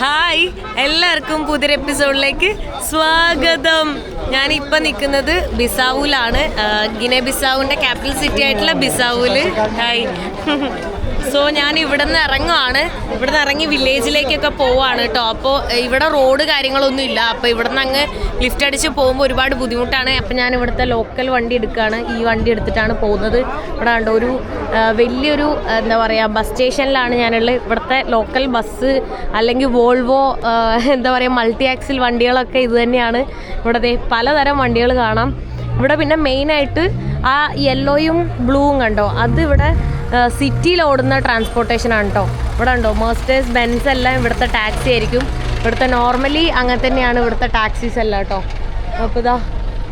Hi എല്ലാവർക്കും പുതിയൊരു എപ്പിസോഡിലേക്ക് സ്വാഗതം. ഇപ്പം നിൽക്കുന്നത് ബിസാവൂലാണ്. ഗിനെ ബിസാവുവിന്റെ ക്യാപിറ്റൽ സിറ്റി ആയിട്ടുള്ള ബിസാവൂൽ. ഹായ്. സോ ഞാൻ ഇവിടെ നിന്ന് ഇറങ്ങുവാണ്. ഇവിടെ നിന്ന് ഇറങ്ങി വില്ലേജിലേക്കൊക്കെ പോവാണ് കേട്ടോ അപ്പോൾ ഇവിടെ റോഡ് കാര്യങ്ങളൊന്നും ഇല്ല. അപ്പോൾ ഇവിടെ നിന്ന് അങ്ങ് ലിഫ്റ്റ് അടിച്ച് പോകുമ്പോൾ ഒരുപാട് ബുദ്ധിമുട്ടാണ്. അപ്പം ഞാൻ ഇവിടുത്തെ ലോക്കൽ വണ്ടി എടുക്കുകയാണ് ഈ വണ്ടി എടുത്തിട്ടാണ് പോകുന്നത്. ഇവിടെ കണ്ടോ ഒരു വലിയൊരു എന്താ പറയുക ബസ് സ്റ്റേഷനിലാണ് ഞാനുള്ളത്. ഇവിടുത്തെ ലോക്കൽ ബസ് അല്ലെങ്കിൽ വോൾവോ എന്താ പറയുക മൾട്ടി ആക്സിൽ വണ്ടികളൊക്കെ ഇത് തന്നെയാണ്. ഇവിടെ ദേ പലതരം വണ്ടികൾ കാണാം. ഇവിടെ പിന്നെ മെയിനായിട്ട് ആ യെല്ലോയും ബ്ലൂവും കണ്ടോ? അത് ഇവിടെ സിറ്റിയിൽ ഓടുന്ന ട്രാൻസ്പോർട്ടേഷൻ ആണ് കേട്ടോ ഇവിടെ ഉണ്ടോ? മേഴ്സ്റ്റേഴ്സ് ബെൻസ് എല്ലാം ഇവിടുത്തെ ടാക്സി ആയിരിക്കും. ഇവിടുത്തെ നോർമലി അങ്ങനെ തന്നെയാണ് ഇവിടുത്തെ ടാക്സീസ് എല്ലാം കേട്ടോ അപ്പോൾ ഇതാ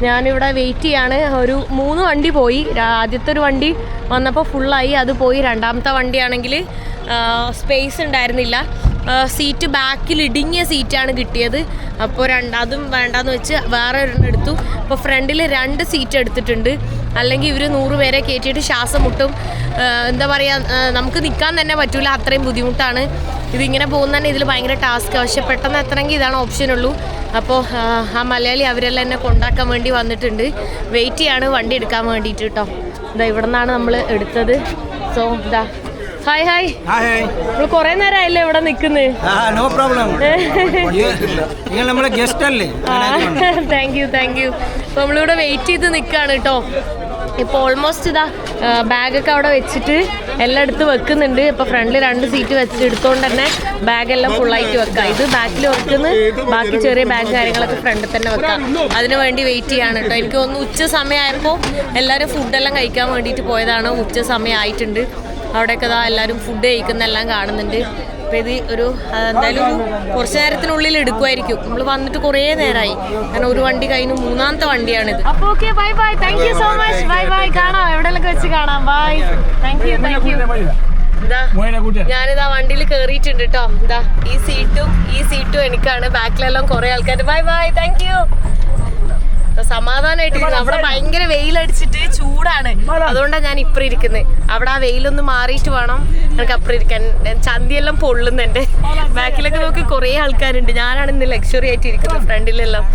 ഞാനിവിടെ വെയിറ്റ് ചെയ്യാണ്. ഒരു മൂന്ന് വണ്ടി പോയി. ആദ്യത്തെ ഒരു വണ്ടി വന്നപ്പോൾ ഫുള്ളായി അത് പോയി. രണ്ടാമത്തെ വണ്ടിയാണെങ്കിൽ സ്പേസ് ഉണ്ടായിരുന്നില്ല. സീറ്റ് ബാക്കിൽ ഇടുങ്ങിയ സീറ്റാണ് കിട്ടിയത്. അപ്പോൾ രണ്ടാതും വേണ്ടാന്ന് വെച്ച് വേറെ ഒരെണ്ണം എടുത്തു. അപ്പോൾ ഫ്രണ്ടിൽ രണ്ട് സീറ്റ് എടുത്തിട്ടുണ്ട്. അല്ലെങ്കിൽ ഇവർ നൂറ് പേരെ കയറ്റിയിട്ട് ശ്വാസം മുട്ടും എന്താ പറയുക നമുക്ക് നിൽക്കാൻ തന്നെ പറ്റൂല അത്രയും ബുദ്ധിമുട്ടാണ്. ഇതിങ്ങനെ പോകുന്ന തന്നെ ഇതിൽ ഭയങ്കര ടാസ്ക്. പക്ഷെ പെട്ടെന്ന് എത്തണമെങ്കിൽ ഇതാണ് ഓപ്ഷൻ ഉള്ളൂ. അപ്പോൾ ആ, മലയാളി അവരെല്ലാം എന്നെ കൊണ്ടാക്കാൻ വേണ്ടി വന്നിട്ടുണ്ട്. വെയിറ്റ് ചെയ്യാണ് വണ്ടി എടുക്കാൻ വേണ്ടിയിട്ട് കേട്ടോ ഇതാ ഇവിടെ നിന്നാണ് നമ്മൾ എടുത്തത് സോ ഇതാ ഹായ് ഹായ് നമ്മൾ കുറേ നേരമായില്ലേ ഇവിടെ നിൽക്കുന്നത് താങ്ക് യു താങ്ക് യു നമ്മളിവിടെ വെയിറ്റ് ചെയ്ത് നിൽക്കുകയാണ് കേട്ടോ ഇപ്പോൾ ഓൾമോസ്റ്റ് ഇതാ ബാഗൊക്കെ അവിടെ വെച്ചിട്ട് എല്ലാം എടുത്ത് വെക്കുന്നുണ്ട്. ഇപ്പൊ ഫ്രണ്ടിൽ രണ്ട് സീറ്റ് വെച്ച് എടുത്തുകൊണ്ട് തന്നെ ബാഗെല്ലാം ഫുള്ളായിട്ട് വെക്കാം. ഇത് ബാക്കിൽ വെക്കുന്ന. ബാക്കി ചെറിയ ബാഗ് കാര്യങ്ങളൊക്കെ ഫ്രണ്ടിൽ തന്നെ വെക്കാം. അതിന് വേണ്ടി വെയിറ്റ് ചെയ്യാണ് കേട്ടോ എനിക്ക് തോന്നുന്നു ഉച്ച സമയമായപ്പോൾ എല്ലാവരും ഫുഡെല്ലാം കഴിക്കാൻ വേണ്ടിയിട്ട് പോയതാണ്. ഉച്ച സമയം ആയിട്ടുണ്ട് അവിടെയൊക്കെ എല്ലാവരും ഫുഡ് കഴിക്കുന്നെല്ലാം കാണുന്നുണ്ട്. അപ്പോൾ ഇത് ഒരു എന്തായാലും ഒരു കുറച്ച് നേരത്തിനുള്ളിൽ എടുക്കുമായിരിക്കും നമ്മൾ വന്നിട്ട് കുറേ നേരമായി കാരണം ഒരു വണ്ടി കഴിഞ്ഞു മൂന്നാമത്തെ വണ്ടിയാണിത്. അപ്പോൾ okay bye bye thank you so much bye bye കാണാം. എവിടെയൊക്കെ വെച്ച് കാണാം. Bye thank you thank you ഇതാ ഞാനിതാ വണ്ടിയിൽ കേറിയിട്ടുണ്ട് കേട്ടോ ഇതാ ഈ സീറ്റും ഈ സീറ്റും എനിക്കാണ്. ബാക്കിലെല്ലാം കുറെ ആൾക്കാർ ബൈ ബൈ താങ്ക് യു സമാധാനമായിട്ട്. അവിടെ ഭയങ്കര വെയിലടിച്ചിട്ട് ചൂടാണ്. അതുകൊണ്ടാണ് ഞാൻ ഇപ്പം ഇരിക്കുന്നത് അവിടെ ആ വെയിലൊന്ന് മാറിയിട്ട് വേണം എനിക്ക് അപ്പുറം ഇരിക്കാൻ. ചന്തിയെല്ലാം പൊള്ളുന്നുണ്ട്. ബാക്കിലൊക്കെ നോക്കി കുറേ ആൾക്കാരുണ്ട്. ഞാനാണ് ഇന്ന് ലക്ഷറി ആയിട്ട് ഇരിക്കുന്നത് ഫ്രണ്ടിലെല്ലാം.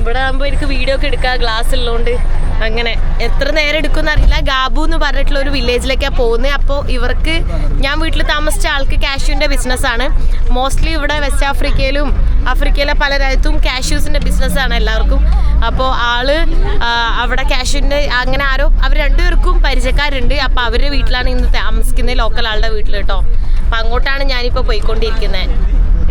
ഇവിടെ ആകുമ്പോൾ എനിക്ക് വീഡിയോ ഒക്കെ എടുക്കാം ഗ്ലാസ് ഉള്ളതുകൊണ്ട് അങ്ങനെ. എത്ര നേരം എടുക്കുമെന്ന് അറിയില്ല. ഗാബു എന്ന് പറഞ്ഞിട്ടുള്ള ഒരു വില്ലേജിലേക്കാണ് പോകുന്നത്. അപ്പോൾ ഇവർക്ക് ഞാൻ വീട്ടിൽ താമസിച്ച ആൾക്ക് കാഷ്യൂവിന്റെ ബിസിനസ്സാണ് മോസ്റ്റ്ലി ഇവിടെ വെസ്റ്റ് ആഫ്രിക്കയിലും ആഫ്രിക്കയിലെ പല രാജ്യത്തും കാഷ്യൂസിന്റെ ബിസിനസ്സാണ് എല്ലാവർക്കും. അപ്പോൾ ആൾ അവിടെ കാഷ്യൂവിന്റെ അങ്ങനെ ആരോ അവർ രണ്ടുപേർക്കും പരിചയക്കാരുണ്ട്. അപ്പോൾ അവരുടെ വീട്ടിലാണ് ഇന്ന് താമസിക്കുന്നത് ലോക്കൽ ആളുടെ വീട്ടിൽ കേട്ടോ. അപ്പൊ അങ്ങോട്ടാണ് ഞാനിപ്പോൾ പോയിക്കൊണ്ടിരിക്കുന്നത്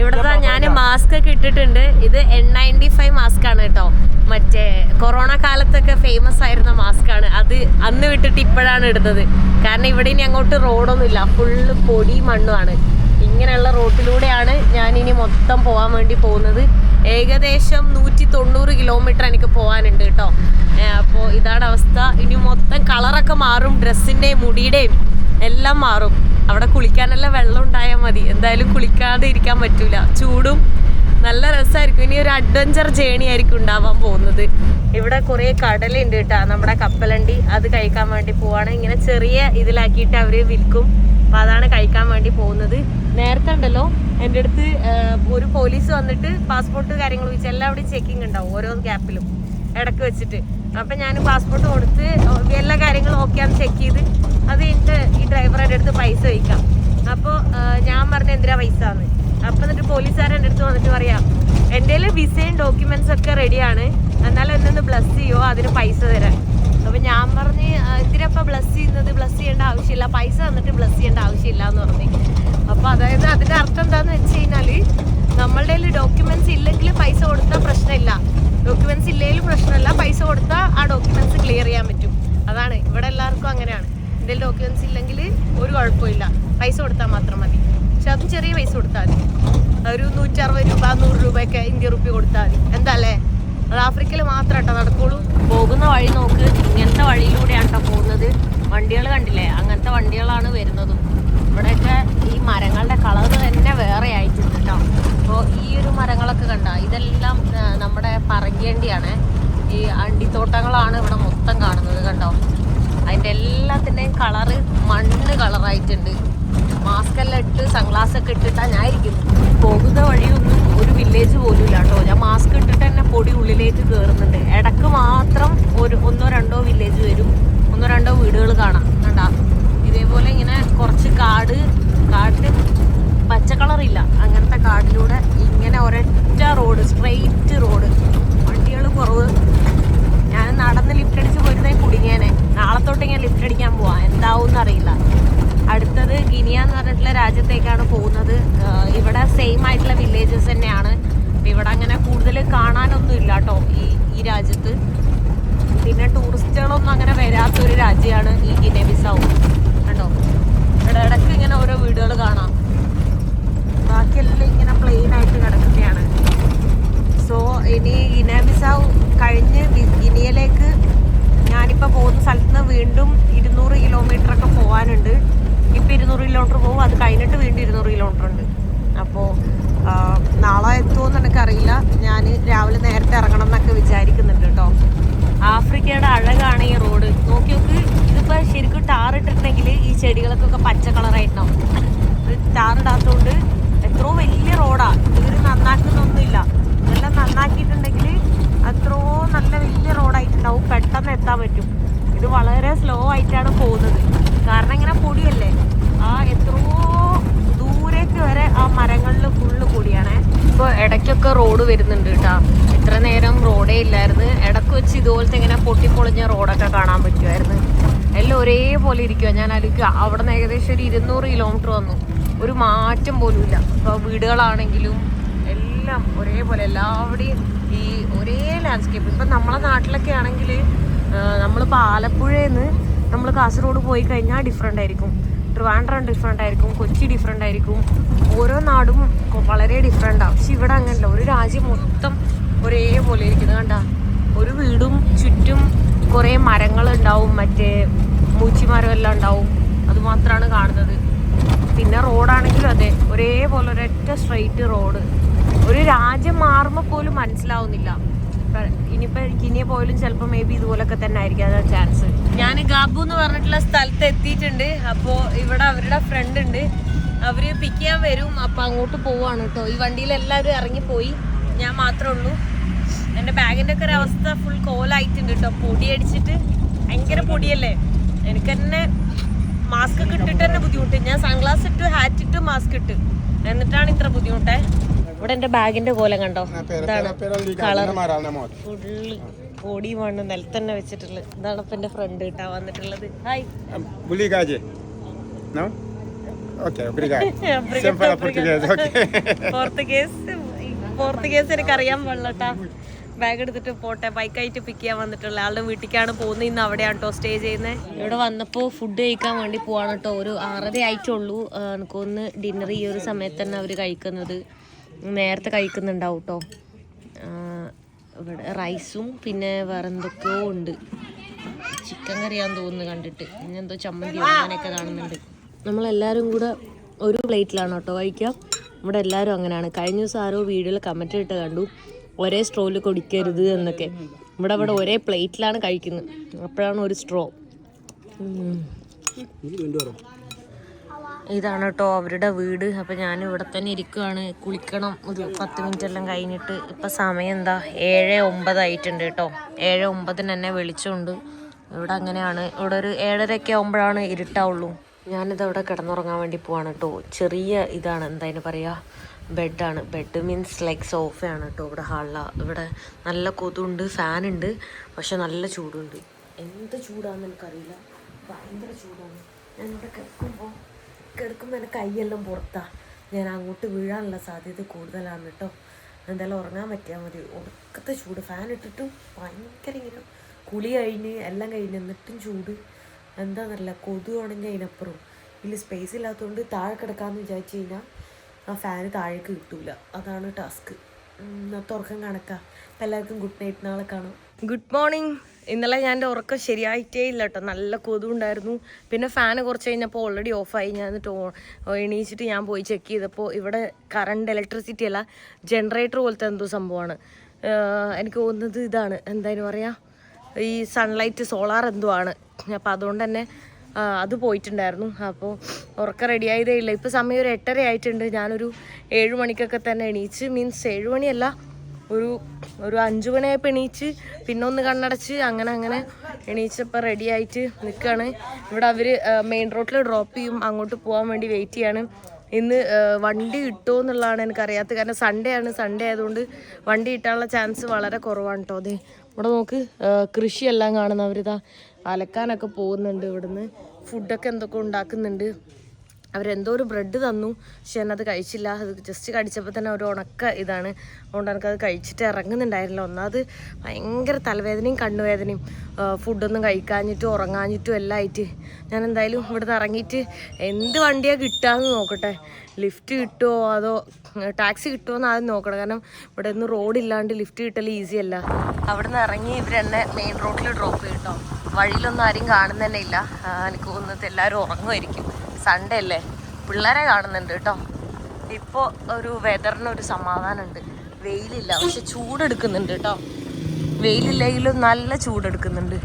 ഇവിടെ ഞാൻ മാസ്ക് ഒക്കെ ഇട്ടിട്ടുണ്ട്. ഇത് എൻ നയന്റി ഫൈവ് മാസ്ക് ആണ് കേട്ടോ. മറ്റേ കൊറോണ കാലത്തൊക്കെ ഫേമസ് ആയിരുന്ന മാസ്ക് ആണ്. അത് അന്ന് വിട്ടിട്ട് ഇപ്പോഴാണ് ഇടുന്നത്. കാരണം ഇവിടെ ഇനി അങ്ങോട്ട് റോഡൊന്നുമില്ല ഫുള്ള് പൊടി മണ്ണുമാണ് ഇങ്ങനെയുള്ള റോട്ടിലൂടെയാണ് ഞാൻ ഇനി മൊത്തം പോകാൻ വേണ്ടി പോകുന്നത്. ഏകദേശം നൂറ്റി തൊണ്ണൂറ് കിലോമീറ്റർ എനിക്ക് പോകാനുണ്ട് കേട്ടോ. അപ്പോൾ ഇതാണ് അവസ്ഥ. ഇനി മൊത്തം കളറൊക്കെ മാറും ഡ്രസ്സിന്റെയും മുടിയുടെയും എല്ലാം മാറും. അവിടെ കുളിക്കാനെല്ലാം വെള്ളം ഉണ്ടായാൽ മതി. എന്തായാലും കുളിക്കാതെ ഇരിക്കാൻ പറ്റൂല. ചൂടും നല്ല രസമായിരിക്കും ഇനി ഒരു അഡ്വഞ്ചർ ജേണി ആയിരിക്കും ഉണ്ടാവാൻ പോകുന്നത്. ഇവിടെ കുറേ കടലുണ്ട് കേട്ടോ. നമ്മുടെ കപ്പലണ്ടി. അത് കഴിക്കാൻ വേണ്ടി പോവാണ്. ഇങ്ങനെ ചെറിയ ഇതിലാക്കിയിട്ട് അവർ വിൽക്കും. അപ്പോൾ അതാണ് കഴിക്കാൻ വേണ്ടി പോകുന്നത്. നേരത്തെ ഉണ്ടല്ലോ എന്റെ അടുത്ത് ഒരു പോലീസ് വന്നിട്ട് പാസ്പോർട്ട് കാര്യങ്ങൾ വെച്ച് എല്ലാം അവിടെ ചെക്കിംഗ് ഉണ്ടാവും ഓരോ ഗ്യാപ്പിലും ഇടയ്ക്ക് വെച്ചിട്ട്. അപ്പം ഞാൻ പാസ്പോർട്ട് കൊടുത്ത് എല്ലാ കാര്യങ്ങളും ഓക്കെ ആണ് ചെക്ക് ചെയ്ത് അത് കഴിഞ്ഞിട്ട് ഈ ഡ്രൈവറുടെ അടുത്ത് പൈസ ചോദിക്കാം. അപ്പോൾ ഞാൻ പറഞ്ഞ എന്തിനാ പൈസ എന്ന്. അപ്പം എന്നിട്ട് പോലീസുകാരൻ എന്റെ അടുത്ത് വന്നിട്ട് പറയാം എന്റെ വിസയും ഡോക്യുമെന്റ്സ് ഒക്കെ റെഡിയാണ് എന്നാലും എന്നെ ഒന്ന് ബ്ലസ് ചെയ്യോ അതിന് പൈസ തരാൻ. അപ്പം ഞാൻ പറഞ്ഞ് "ആ, ബ്ലസ് ചെയ്യുന്നത് ബ്ലസ് ചെയ്യേണ്ട ആവശ്യമില്ല. പൈസ തന്നിട്ട് ബ്ലസ് ചെയ്യേണ്ട ആവശ്യമില്ല എന്ന് പറഞ്ഞു. അപ്പോൾ അതായത് അതിന്റെ അർത്ഥം എന്താന്ന് വെച്ച് കഴിഞ്ഞാൽ നമ്മളുടെ കയ്യിൽ ഡോക്യുമെന്റ്സ് ഇല്ലെങ്കിൽ പൈസ കൊടുത്താൽ പ്രശ്നമില്ല. ഡോക്യുമെന്റ്സ് ഇല്ലെങ്കിലും പ്രശ്നമില്ല. പൈസ കൊടുത്താൽ ആ ഡോക്യുമെന്റ്സ് ക്ലിയർ ചെയ്യാൻ പറ്റും. അതാണ്. ഇവിടെ എല്ലാവർക്കും അങ്ങനെയാണ്. എന്തെങ്കിലും ഡോക്യുമെന്റ്സ് ഇല്ലെങ്കിൽ ഒരു കുഴപ്പമില്ല. പൈസ കൊടുത്താൽ മാത്രം മതി. പക്ഷെ അതും ചെറിയ പൈസ കൊടുത്താൽ മതി. ഒരു നൂറ്ററുപത് രൂപ നൂറ് രൂപയൊക്കെ ഇന്ത്യ റുപ്പി കൊടുത്താൽ മതി. എന്താ അല്ലേ? അത് ആഫ്രിക്കയിൽ മാത്രം കേട്ടോ നടക്കുള്ളൂ. പോകുന്ന വഴി നോക്ക്. ഇങ്ങനത്തെ വഴിയിലൂടെയാണ് കേട്ടോ പോകുന്നത്. വണ്ടികൾ കണ്ടില്ലേ? അങ്ങനത്തെ വണ്ടികളാണ് വരുന്നതും. ഇവിടെയൊക്കെ ഈ മരങ്ങളുടെ കളർ തന്നെ വേറെ ആയിട്ടുണ്ട് കേട്ടോ. അപ്പോൾ ഈ ഒരു മരങ്ങളൊക്കെ കണ്ട? ഇതെല്ലാം നമ്മുടെ പറങ്കേണ്ടിയാണ്. ഈ അണ്ടിത്തോട്ടങ്ങളാണ് ഇവിടെ മൊത്തം കാണുന്നത് കണ്ടോ? അതിന്റെ എല്ലാത്തിന്റെയും കളറ് മണ്ണ് കളറായിട്ടുണ്ട്. മാസ്ക് എല്ലാം ഇട്ട് സൺഗ്ലാസ് ഒക്കെ ഇട്ടിട്ടാണ് ഞാൻ ഇരിക്കുന്നത്. പോകുന്ന വഴിയൊന്നും ഒരു വില്ലേജ് പോലും ഇല്ല കേട്ടോ. ഞാൻ മാസ്ക് ഇട്ടിട്ട് തന്നെ പൊടി ഉള്ളിലേക്ക് കയറുന്നുണ്ട് ഇടയ്ക്ക് മാത്രം ഒരു ഒന്നോ രണ്ടോ വില്ലേജ് വരും. ഒന്നോ രണ്ടോ വീടുകൾ കാണാം. കണ്ടാ? ഇതേപോലെ ഇങ്ങനെ കുറച്ച് കാട് കാട്ടിൽ പച്ച കളറില്ല അങ്ങനത്തെ കാടിലൂടെ ഇങ്ങനെ ഒരൊറ്റ റോഡ് സ്ട്രെയിറ്റ് റോഡ്. വണ്ടികൾ കുറവ്. ഞാൻ നടന്ന് ലിഫ്റ്റ് അടിച്ച് പോയിരുന്നേ കുടുങ്ങിയേനെ. നാളെ തൊട്ട് ഇങ്ങനെ ലിഫ്റ്റ് അടിക്കാൻ പോവാം. എന്താവും അറിയില്ല അടുത്തത് ഗിനിയ എന്ന് പറഞ്ഞിട്ടുള്ള രാജ്യത്തേക്കാണ് പോകുന്നത്. ഇവിടെ സെയിം ആയിട്ടുള്ള വില്ലേജസ് തന്നെയാണ്. ഇവിടെ അങ്ങനെ കൂടുതൽ കാണാനൊന്നും ഇല്ല കേട്ടോ ഈ ഈ രാജ്യത്ത്. പിന്നെ ടൂറിസ്റ്റുകളൊന്നും അങ്ങനെ വരാത്തൊരു രാജ്യമാണ് ഈ ഗിനെ ബിസാവും കണ്ടോ ഇടയ്ക്ക് ഇങ്ങനെ ഓരോ വീടുകൾ കാണാം. ബാക്കിയെല്ലാം ഇങ്ങനെ പ്ലെയിൻ ആയിട്ട് കിടക്കുകയാണ്. സോ ഇനി ഗിനാബിസാവ് കഴിഞ്ഞ് ഗിനിയയിലേക്ക് ഞാനിപ്പോൾ പോകുന്ന സ്ഥലത്ത് നിന്ന് വീണ്ടും ഇരുന്നൂറ് കിലോമീറ്റർ ഒക്കെ പോകാനുണ്ട് ഇപ്പം ഇരുന്നൂറ് കിലോമീറ്റർ പോകും. അത് കഴിഞ്ഞിട്ട് വീണ്ടും ഇരുന്നൂറ് കിലോമീറ്റർ ഉണ്ട്. അപ്പോൾ നാളെ എത്തുമെന്ന് എനിക്കറിയില്ല ഞാൻ രാവിലെ നേരത്തെ ഇറങ്ങണം എന്നൊക്കെ വിചാരിക്കുന്നുണ്ട് കേട്ടോ. ആഫ്രിക്കയുടെ അഴകാണ് ഈ റോഡ്. നോക്കി നോക്ക്. ഇതിപ്പോൾ ശരിക്കും ടാറിട്ടിട്ടുണ്ടെങ്കിൽ ഈ ചെടികൾക്കൊക്കെ പച്ച കളറായിട്ടുണ്ടാവും ഇടാത്തതുകൊണ്ട് എത്രയോ വലിയ റോഡാണ് ഇവർ നന്നാക്കുന്നൊന്നുമില്ല. ഇതെല്ലാം നന്നാക്കിയിട്ടുണ്ടെങ്കിൽ അത്രയോ നല്ല വലിയ റോഡായിട്ടുണ്ടാവും പെട്ടെന്ന് എത്താൻ പറ്റും. ഇത് വളരെ സ്ലോ ആയിട്ടാണ് പോകുന്നത്. കാരണം ഇങ്ങനെ പൊടിയല്ലേ? ആ എത്രയോ ദൂരേക്ക് വരെ ആ മരങ്ങളിൽ ഫുള്ള് പൊടിയാണേ. ഇപ്പോൾ ഇടയ്ക്കൊക്കെ റോഡ് വരുന്നുണ്ട് കേട്ടോ ഇത്ര നേരം റോഡേ ഇല്ലായിരുന്നു. ഇടയ്ക്ക് വെച്ച് ഇതുപോലത്തെ ഇങ്ങനെ പൊട്ടിപ്പൊളിഞ്ഞ റോഡൊക്കെ കാണാൻ പറ്റുമായിരുന്നു. എല്ലാം ഒരേപോലെ ഇരിക്കുക ഞാൻ ആലോചിക്കുക അവിടെ നിന്ന് ഏകദേശം ഒരു ഇരുന്നൂറ് കിലോമീറ്റർ വന്നു. ഒരു മാറ്റം പോലും ഇല്ല. ഇപ്പോൾ വീടുകളാണെങ്കിലും എല്ലാം ഒരേപോലെ. എല്ലാവിടെയും ഈ ഒരേ ലാൻഡ്സ്കേപ്പ് ഇപ്പം നമ്മളെ നാട്ടിലൊക്കെ ആണെങ്കിൽ നമ്മളിപ്പോൾ ആലപ്പുഴയിൽ നിന്ന് നമ്മൾ കാസർഗോഡ് പോയി കഴിഞ്ഞാൽ ഡിഫറെന്റ് ആയിരിക്കും. ട്രിവാൻഡ്രം ഡിഫറെന്റ് ആയിരിക്കും കൊച്ചി ഡിഫറെന്റ് ആയിരിക്കും. ഓരോ നാടും വളരെ ഡിഫറെന്റ് ആവും പക്ഷെ ഇവിടെ അങ്ങനല്ല. ഒരു രാജ്യം മൊത്തം ഒരേപോലെ ഇരിക്കുന്നത് കണ്ട? ഒരു വീടും ചുറ്റും കുറേ മരങ്ങളുണ്ടാവും മറ്റേ മൂച്ചിമരം എല്ലാം ഉണ്ടാവും. അതുമാത്രമാണ് കാണുന്നത്. പിന്നെ റോഡാണെങ്കിലും അതെ. ഒരേപോലെ ഒരൊറ്റ സ്ട്രെയിറ്റ് റോഡ് ഒരു രാജ്യം മാറുമ്പോൾ പോലും മനസ്സിലാവുന്നില്ല. ഇനിയിപ്പോ ഇനിയെ പോയാലും ചിലപ്പോൾ മേ ബി ഇതുപോലൊക്കെ തന്നെ ആയിരിക്കും. അതാ ചാൻസ് ഞാൻ ഗാബു എന്ന് പറഞ്ഞിട്ടുള്ള സ്ഥലത്ത് എത്തിയിട്ടുണ്ട്. അപ്പോൾ ഇവിടെ അവരുടെ ഫ്രണ്ട് ഉണ്ട്. അവർ പിക്ക് ചെയ്യാൻ വരും. അപ്പൊ അങ്ങോട്ട് പോവാണ് കേട്ടോ. ഈ വണ്ടിയിൽ എല്ലാവരും ഇറങ്ങി പോയി ഞാൻ മാത്രമേ ഉള്ളൂ. എന്റെ ബാഗിന്റെ ഒക്കെ ഒരു അവസ്ഥ ഫുൾ കോലായിട്ടുണ്ട് കേട്ടോ. പൊടി അടിച്ചിട്ട് ഭയങ്കര പൊടിയല്ലേ? എനിക്ക് തന്നെ മാസ്ക് ഒക്കെ ഇട്ടിട്ട് തന്നെ ബുദ്ധിമുട്ട്. ഞാൻ സൺഗ്ലാസ് ഇട്ട് ഹാറ്റ് ഇട്ട് മാസ്ക് ഇട്ട്. എന്നിട്ടാണ് ഇത്ര ബുദ്ധിമുട്ടേ? ഇവിടെ എന്റെ ബാഗിന്റെ കോലം കണ്ടോ? ഇതാണ് കളർ. ഫുള്ള് പൊടി മണ്ണ് നിലത്തന്നെ വെച്ചിട്ടുള്ളത് ഇതാണ് ഇപ്പൊ എന്റെ ഫ്രണ്ട് കിട്ടാ വന്നിട്ടുള്ളത്. ഹായ്. പോർത്തുഗീസ് പോർത്തുഗീസ് എനിക്ക് അറിയാൻ പാടില്ലട്ടാ. ബാഗ് എടുത്തിട്ട് പോട്ടെ ബൈക്കായിട്ട് പിക്ക് ചെയ്യാൻ വന്നിട്ടുള്ള ആളുടെ വീട്ടിലേക്കാണ് പോകുന്നത്. ഇന്ന് അവിടെയാണ് കേട്ടോ സ്റ്റേ ചെയ്യുന്നത് ഇവിടെ വന്നപ്പോൾ ഫുഡ് കഴിക്കാൻ വേണ്ടി പോവാണ് കേട്ടോ ഒരു ആറര ആയിട്ടുള്ളൂ എനിക്കൊന്ന് ഡിന്നർ ഈ ഒരു സമയത്ത് തന്നെ അവർ കഴിക്കുന്നത്. നേരത്തെ കഴിക്കുന്നുണ്ടാവും കേട്ടോ ഇവിടെ റൈസും പിന്നെ വേറെ എന്തൊക്കെയോ ഉണ്ട്. ചിക്കൻ കറിയാന്ന് തോന്നുന്നു കണ്ടിട്ട്. പിന്നെ എന്തോ ചമ്മന്തി അങ്ങനെയൊക്കെ കാണുന്നുണ്ട്. നമ്മളെല്ലാവരും കൂടെ ഒരു പ്ലേറ്റിലാണ് കേട്ടോ കഴിക്കുക ഇവിടെ എല്ലാവരും അങ്ങനെയാണ്. കഴിഞ്ഞ ദിവസം ആരോ വീഡിയോയിൽ കമന്റ് ഇട്ട് കണ്ടു. ഒരേ സ്ട്രോയിൽ കുടിക്കരുത് എന്നൊക്കെ. ഇവിടെ ഇവിടെ ഒരേ പ്ലേറ്റിലാണ് കഴിക്കുന്നത്. അപ്പോഴാണ് ഒരു സ്ട്രോ ഇതാണ് കേട്ടോ അവരുടെ വീട്. അപ്പം ഞാൻ ഇവിടെ തന്നെ ഇരിക്കുകയാണ് കുളിക്കണം. ഒരു പത്ത് മിനിറ്റ് എല്ലാം കഴിഞ്ഞിട്ട് ഇപ്പം സമയം എന്താ ഏഴ് ഒമ്പതായിട്ടുണ്ട് കേട്ടോ ഏഴ് ഒമ്പതിന് തന്നെ വെളിച്ചമുണ്ട് ഇവിടെ അങ്ങനെയാണ്. ഇവിടെ ഒരു ഏഴരയൊക്കെ ആകുമ്പോഴാണ് ഇരുട്ടാവുള്ളൂ. ഞാനിത് അവിടെ കിടന്നുറങ്ങാൻ വേണ്ടി പോവാണ് കേട്ടോ ചെറിയ ഇതാണ്. എന്താ പറയാ? ബെഡാണ്. ബെഡ് മീൻസ് ലൈക്ക് സോഫയാണ് കേട്ടോ ഇവിടെ ഹാളില. ഇവിടെ നല്ല കൊതുണ്ട് ഫാനുണ്ട് പക്ഷെ നല്ല ചൂടുണ്ട്. എന്ത് ചൂടാണെന്ന് എനിക്കറിയില്ല. ഭയങ്കര ചൂടാണ്. ഞാൻ ഇവിടെ കിടക്കുമ്പോൾ കിടക്കുമ്പോൾ എന്റെ കൈയെല്ലാം പുറത്താ. ഞാൻ അങ്ങോട്ട് വീഴാനുള്ള സാധ്യത കൂടുതലാണ് കേട്ടോ. എന്തായാലും ഉറങ്ങാൻ പറ്റിയാൽ മതി. ഉറക്കത്തെ ചൂട്. ഫാൻ ഇട്ടിട്ടും ഭയങ്കര ഇങ്ങനെ കുളി കഴിഞ്ഞ് എല്ലാം കഴിഞ്ഞ് എന്നിട്ടും ചൂട്. എന്താണെന്നറിയില്ല കൊതു ആണെങ്കിൽ അതിനപ്പുറം. ഇതിൽ സ്പേസ് ഇല്ലാത്തതുകൊണ്ട് താഴെ കിടക്കാമെന്ന് വിചാരിച്ചു കഴിഞ്ഞാൽ ആ ഫാന് താഴേക്ക് കിട്ടൂല. അതാണ് ടാസ്ക് തുറക്കം കണക്കാ കണക്കാം. എല്ലാവർക്കും ഗുഡ് നൈറ്റ് നാളെ കാണാം. ഗുഡ് മോർണിംഗ് ഇന്നലെ ഞാൻ എന്റെ ഉറക്കം ശരിയായിട്ടേ ഇല്ല കേട്ടോ. നല്ല കൊതുണ്ടായിരുന്നു പിന്നെ ഫാന് കുറച്ച് കഴിഞ്ഞപ്പോൾ ഓൾറെഡി ഓഫായി ഞാൻ എന്നിട്ട് എണീച്ചിട്ട് ഞാൻ പോയി ചെക്ക് ചെയ്തപ്പോൾ ഇവിടെ കറണ്ട് ഇലക്ട്രിസിറ്റി അല്ല ജനറേറ്റർ പോലത്തെ എന്തോ സംഭവമാണ്. എനിക്ക് തോന്നുന്നത് ഇതാണ്. എന്തായാലും പറയാ ഈ സൺലൈറ്റ് സോളാർ എന്തോ ആണ്. അപ്പോൾ അതുകൊണ്ട് തന്നെ അത് പോയിട്ടുണ്ടായിരുന്നു. അപ്പോൾ ഉറക്കം ആയതേ ഇല്ല. ഇപ്പോൾ സമയം ഒരു എട്ടര ആയിട്ടുണ്ട്. ഞാനൊരു ഏഴ് മണിക്കൊക്കെ തന്നെ എണീച്ച് മീൻസ് ഏഴ് മണിയല്ല ഒരു ഒരു അഞ്ചു മണിയായപ്പോൾ എണീച്ച് പിന്നെ ഒന്ന് കണ്ണടച്ച് അങ്ങനെ അങ്ങനെ എണീച്ചപ്പോൾ റെഡി ആയിട്ട് നിൽക്കുകയാണ് ഇവിടെ അവർ മെയിൻ റോഡിൽ ഡ്രോപ്പ് ചെയ്യും അങ്ങോട്ട് പോകാൻ വേണ്ടി വെയിറ്റ് ചെയ്യാണ്. ഇന്ന് വണ്ടി കിട്ടുമോ എന്നുള്ളതാണ് എനിക്കറിയാത്തത് കാരണം സൺഡേ ആണ്. സൺഡേ ആയതുകൊണ്ട് വണ്ടി കിട്ടാനുള്ള ചാൻസ് വളരെ കുറവാണ് കേട്ടോ അതെ. ഇവിടെ നോക്ക് കൃഷിയെല്ലാം കാണുന്നവരിതാ. അലക്കാനൊക്കെ പോകുന്നുണ്ട് ഇവിടുന്ന്. ഫുഡൊക്കെ എന്തൊക്കെ ഉണ്ടാക്കുന്നുണ്ട്. അവരെന്തോ ഒരു ബ്രെഡ് തന്നു. പക്ഷെ ഞാനത് കഴിച്ചില്ല. അത് ജസ്റ്റ് കടിച്ചപ്പോൾ തന്നെ ഒരു ഉണക്ക ഇതാണ്. അതുകൊണ്ട് എനിക്കത് കഴിച്ചിട്ട് ഇറങ്ങുന്നുണ്ടായിരുന്നില്ല. ഒന്നാമത് ഭയങ്കര തലവേദനയും കണ്ണുവേദനയും ഫുഡൊന്നും കഴിക്കാഞ്ഞിട്ടും ഉറങ്ങാഞ്ഞിട്ടും എല്ലാം ആയിട്ട് ഞാൻ എന്തായാലും ഇവിടുന്ന് ഇറങ്ങിയിട്ട് എന്ത് വണ്ടിയാണ് കിട്ടാമെന്ന് നോക്കട്ടെ. ലിഫ്റ്റ് കിട്ടുമോ അതോ ടാക്സി കിട്ടുമോ എന്ന് ആദ്യം നോക്കണം. കാരണം ഇവിടെ ഒന്നും റോഡില്ലാണ്ട് ലിഫ്റ്റ് കിട്ടൽ ഈസി അല്ല. നിന്ന് ഇറങ്ങി ഇവരെന്നെ മെയിൻ റോഡിൽ ഡ്രോപ്പ് ചെയ്യും കേട്ടോ വഴിയിലൊന്നും ആരും കാണുന്നതന്നെ ഇല്ല. എനിക്ക് തോന്നുന്നത് എല്ലാവരും ഉറങ്ങുമായിരിക്കും. സൺഡേ അല്ലേ? പിള്ളേരെ കാണുന്നുണ്ട് കേട്ടോ. ഇപ്പോൾ ഒരു വെതറിനൊരു സമാധാനമുണ്ട്. വെയിലില്ല പക്ഷെ ചൂടെടുക്കുന്നുണ്ട് കേട്ടോ. വെയിലില്ലെങ്കിലും നല്ല ചൂടെടുക്കുന്നുണ്ട്.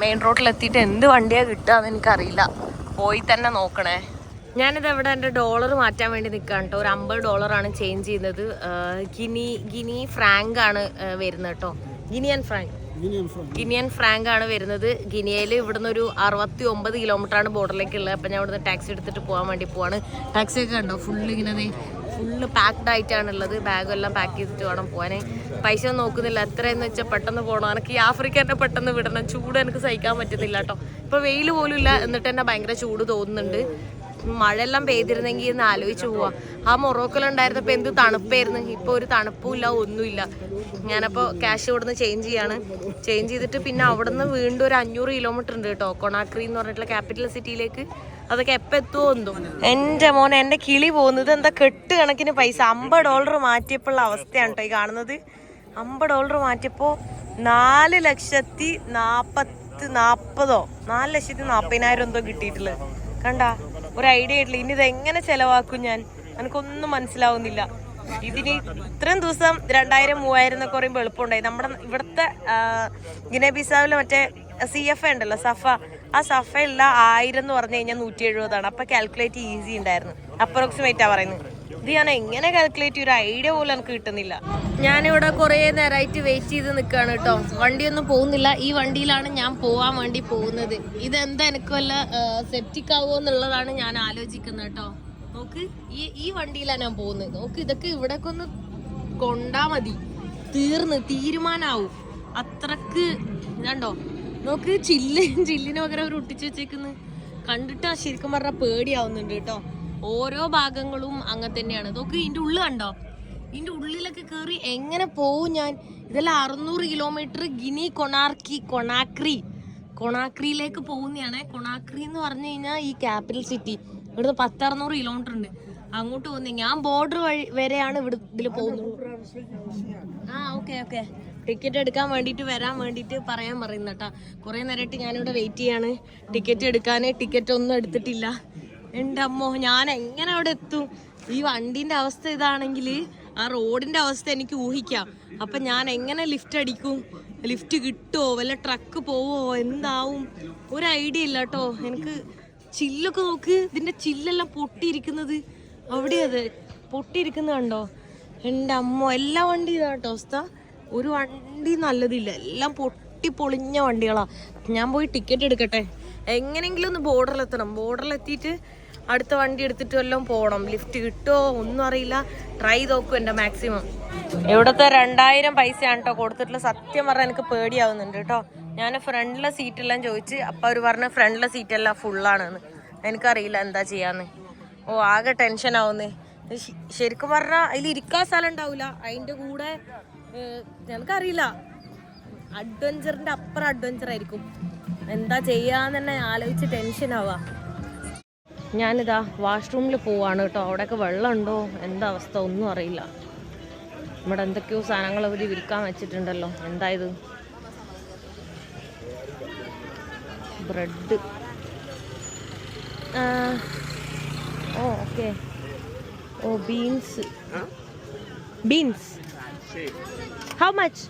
മെയിൻ റോഡിൽ എത്തിയിട്ട് എന്ത് വണ്ടിയാണ് കിട്ടുകയെന്ന് എനിക്കറിയില്ല. പോയി തന്നെ നോക്കണേ. ഞാനിത് ഇവിടെ എന്റെ ഡോളർ മാറ്റാൻ വേണ്ടി നിൽക്കുകയാണ് കേട്ടോ. ഒരു അമ്പത് ഡോളറാണ് ചേഞ്ച് ചെയ്യുന്നത്. ഗിനി ഗിനി ഫ്രാങ്ക് ആണ് വരുന്നത് കേട്ടോ. Guinean franc Guinean franc. ആണ് വരുന്നത്. ഗിനിയയിൽ ഇവിടുന്ന് ഒരു അറുപത്തി ഒമ്പത് കിലോമീറ്റർ ആണ് ബോർഡറിലേക്ക് ഉള്ളത് അപ്പം ഞാൻ ഇവിടുന്ന് ടാക്സി എടുത്തിട്ട് പോകാൻ വേണ്ടി പോവാണ്. ടാക്സി ഒക്കെ ഉണ്ടോ ഫുള്ള് ഇങ്ങനെ ഫുള്ള് പാക്ക്ഡ് ആയിട്ടാണ് ഉള്ളത്. ബാഗും എല്ലാം പാക്ക് ചെയ്തിട്ട് വേണം പോകാൻ പൈസ ഒന്നും നോക്കുന്നില്ല. എത്രയെന്ന് വെച്ചാൽ പെട്ടെന്ന് പോകണം എനിക്ക് ഈ ആഫ്രിക്ക തന്നെ പെട്ടെന്ന് വിടണം. ചൂട് എനിക്ക് സഹിക്കാൻ പറ്റുന്നില്ല കേട്ടോ. ഇപ്പോൾ വെയിൽ പോലും ഇല്ല. എന്നിട്ട് തന്നെ ഭയങ്കര ചൂട് തോന്നുന്നുണ്ട്. മഴയെല്ലാം പെയ്തിരുന്നെങ്കിൽ എന്ന് ആലോചിച്ച് പോവാ. ആ മൊറോക്കലുണ്ടായിരുന്നപ്പോൾ എന്ത് തണുപ്പായിരുന്നു. ഇപ്പോൾ ഒരു തണുപ്പുമില്ല ഒന്നുമില്ല. ഞാനപ്പോൾ ക്യാഷ് ഇവിടുന്ന് ചേഞ്ച് ചെയ്യാണ്. ചേഞ്ച് ചെയ്തിട്ട് പിന്നെ അവിടുന്ന് വീണ്ടും ഒരു അഞ്ഞൂറ് കിലോമീറ്റർ ഉണ്ട് കേട്ടോ. കൊണാക്രി എന്ന് പറഞ്ഞിട്ടുള്ള ക്യാപിറ്റൽ സിറ്റിയിലേക്ക് അതൊക്കെ എപ്പോൾ എത്തുമോ എന്തോ. എന്റെ മോൻ എന്റെ കിളി പോകുന്നത് എന്താ കെട്ട് കണക്കിന് പൈസ? അമ്പത് ഡോളർ മാറ്റിയപ്പോഴുള്ള അവസ്ഥയാണ് കേട്ടോ ഈ കാണുന്നത്. അമ്പത് ഡോളർ മാറ്റിയപ്പോൾ നാല് ലക്ഷത്തി നാൽപ്പത്തി നാൽപ്പതോ നാല് ലക്ഷത്തി നാൽപ്പതിനായിരം എന്തോ കിട്ടിയിട്ടുള്ളത്. കണ്ട? ഒരു ഐഡിയ ആയിട്ടില്ല. ഇനി ഇതെങ്ങനെ ചെലവാക്കും ഞാൻ? എനിക്കൊന്നും മനസ്സിലാവുന്നില്ല. ഇതിന് ഇത്രയും ദിവസം രണ്ടായിരം മൂവായിരം എന്നൊക്കെ പറയുമ്പോൾ എളുപ്പമുണ്ടായി. നമ്മുടെ ഇവിടുത്തെ ഗിനബിസാവിലെ മറ്റേ സി എഫ് ഉണ്ടല്ലോ സഫ. ആ സഫയുള്ള ആയിരം എന്ന് പറഞ്ഞു കഴിഞ്ഞാൽ നൂറ്റി എഴുപതാണ് അപ്പൊ കാൽക്കുലേറ്റ് ഈസി ഉണ്ടായിരുന്നു. അപ്രോക്സിമേറ്റാ പറയുന്നത്. ഇത് ഞാൻ എങ്ങനെ കാൽക്കുലേറ്റ് ഒരു ഐഡിയ പോലും എനിക്ക് കിട്ടുന്നില്ല. ഞാനിവിടെ കുറേ നേരമായിട്ട് വെയിറ്റ് ചെയ്ത് നിൽക്കുകയാണ് കേട്ടോ. വണ്ടിയൊന്നും പോകുന്നില്ല. ഈ വണ്ടിയിലാണ് ഞാൻ പോവാൻ വേണ്ടി പോകുന്നത്. ഇതെന്താ എനിക്ക് വല്ല സെപ്റ്റിക് ആവുമോ എന്നുള്ളതാണ് ഞാൻ ആലോചിക്കുന്നത് കേട്ടോ. നോക്ക് ഈ ഈ വണ്ടിയിലാണ് ഞാൻ പോകുന്നത്. നോക്ക് ഇതൊക്കെ ഇവിടേക്ക് ഒന്ന് കൊണ്ടാ മതി. തീർന്ന് തീരുമാനാവും. അത്രയ്ക്ക് ഇതാണ്ടോ? നോക്ക് ചില്ല് ചില്ലിന് പകരം അവർ ഒട്ടിച്ചു വെച്ചേക്കുന്നു. കണ്ടിട്ട് ആ ശരിക്കും പറഞ്ഞാൽ പേടിയാവുന്നുണ്ട് കേട്ടോ. ഓരോ ഭാഗങ്ങളും അങ്ങനെ തന്നെയാണ്. നോക്ക് ഇതിന്റെ ഉള്ളു കണ്ടോ? ഇതിന്റെ ഉള്ളിലൊക്കെ കയറി എങ്ങനെ പോവും ഞാൻ? ഇതെല്ലാം അറുന്നൂറ് കിലോമീറ്റർ ഗിനി കൊണാർക്കി കൊണാക്രി. കൊണാക്രിയിലേക്ക് പോകുന്നതാണ്. കൊണാക്രി എന്ന് പറഞ്ഞു കഴിഞ്ഞാൽ ഈ ക്യാപിറ്റൽ സിറ്റി ഇവിടുന്ന് പത്തറുന്നൂറ് കിലോമീറ്റർ ഉണ്ട്. അങ്ങോട്ട് പോകുന്നത് ഞാൻ ബോർഡർ വഴി വരെയാണ് ഇവിടെ ഇതിൽ പോകുന്നത്. ആ ഓക്കെ ഓക്കെ ടിക്കറ്റ് എടുക്കാൻ വേണ്ടിയിട്ട് വരാൻ വേണ്ടിയിട്ട് പറയാൻ പറയുന്ന കേട്ടാ കുറേ നേരമായിട്ട് ഞാനിവിടെ വെയിറ്റ് ചെയ്യാണ്. ടിക്കറ്റ് എടുക്കാൻ ടിക്കറ്റ് ഒന്നും എടുത്തിട്ടില്ല. അമ്മ ഞാൻ എങ്ങനെ അവിടെ എത്തും? ഈ വണ്ടിന്റെ അവസ്ഥ ഇതാണെങ്കിൽ ആ റോഡിന്റെ അവസ്ഥ എനിക്ക് ഊഹിക്കാം. അപ്പൊ ഞാൻ എങ്ങനെ ലിഫ്റ്റ് അടിക്കും? ലിഫ്റ്റ് കിട്ടുമോ വല്ല ട്രക്ക് പോവോ? എന്താവും? ഒരു ഐഡിയ ഇല്ല കേട്ടോ. എനിക്ക് ചില്ലൊക്കെ നോക്ക്. ഇതിന്റെ ചില്ലെല്ലാം പൊട്ടിയിരിക്കുന്നത് അവിടെ അത് പൊട്ടിയിരിക്കുന്നത് കണ്ടോ? എന്റെ അമ്മ എല്ലാ വണ്ടി ഇതാ കേട്ടോ അവസ്ഥ. ഒരു വണ്ടി നല്ലതില്ല. എല്ലാം പൊട്ടി പൊളിഞ്ഞ വണ്ടികളാ. ഞാൻ പോയി ടിക്കറ്റ് എടുക്കട്ടെ? എങ്ങനെയെങ്കിലും ഒന്ന് ബോർഡറിലെത്തണം ബോർഡറിലെത്തിയിട്ട് അടുത്ത വണ്ടി എടുത്തിട്ട് വല്ലതും പോകണം. ലിഫ്റ്റ് കിട്ടുമോ ഒന്നും അറിയില്ല. ട്രൈ നോക്കും എന്റെ മാക്സിമം ഇവിടുത്തെ രണ്ടായിരം പൈസയാണ് കേട്ടോ കൊടുത്തിട്ടുള്ള സത്യം പറഞ്ഞാൽ എനിക്ക് പേടിയാവുന്നുണ്ട് കേട്ടോ ഞാൻ ഫ്രണ്ടിലെ സീറ്റെല്ലാം ചോദിച്ച് അപ്പം അവർ പറഞ്ഞ ഫ്രണ്ടിലെ സീറ്റെല്ലാം ഫുള്ളാണെന്ന്. എനിക്കറിയില്ല എന്താ ചെയ്യാന്ന്. ഓ ആകെ ടെൻഷൻ ആവുന്നേ. ശരിക്കും പറഞ്ഞാൽ അതിൽ ഇരിക്കാൻ സ്ഥലം ഉണ്ടാവില്ല അതിന്റെ കൂടെ എനിക്കറിയില്ല അഡ്വഞ്ചറിന്റെ അപ്പുറം അഡ്വഞ്ചർ ആയിരിക്കും. എന്താ ചെയ്യാന്ന് തന്നെ ആലോചിച്ച് ടെൻഷൻ ആവാ. ഞാനിതാ വാഷ്റൂമിൽ പോവാണ് കേട്ടോ. അവിടെയൊക്കെ വെള്ളമുണ്ടോ? എന്താ അവസ്ഥ? ഒന്നും അറിയില്ല. ഇവിടെ എന്തൊക്കെയോ സാധനങ്ങൾ അവർ വിൽക്കാൻ വെച്ചിട്ടുണ്ടല്ലോ. എന്തായത് bread. Oh okay. Oh beans. Beans. How much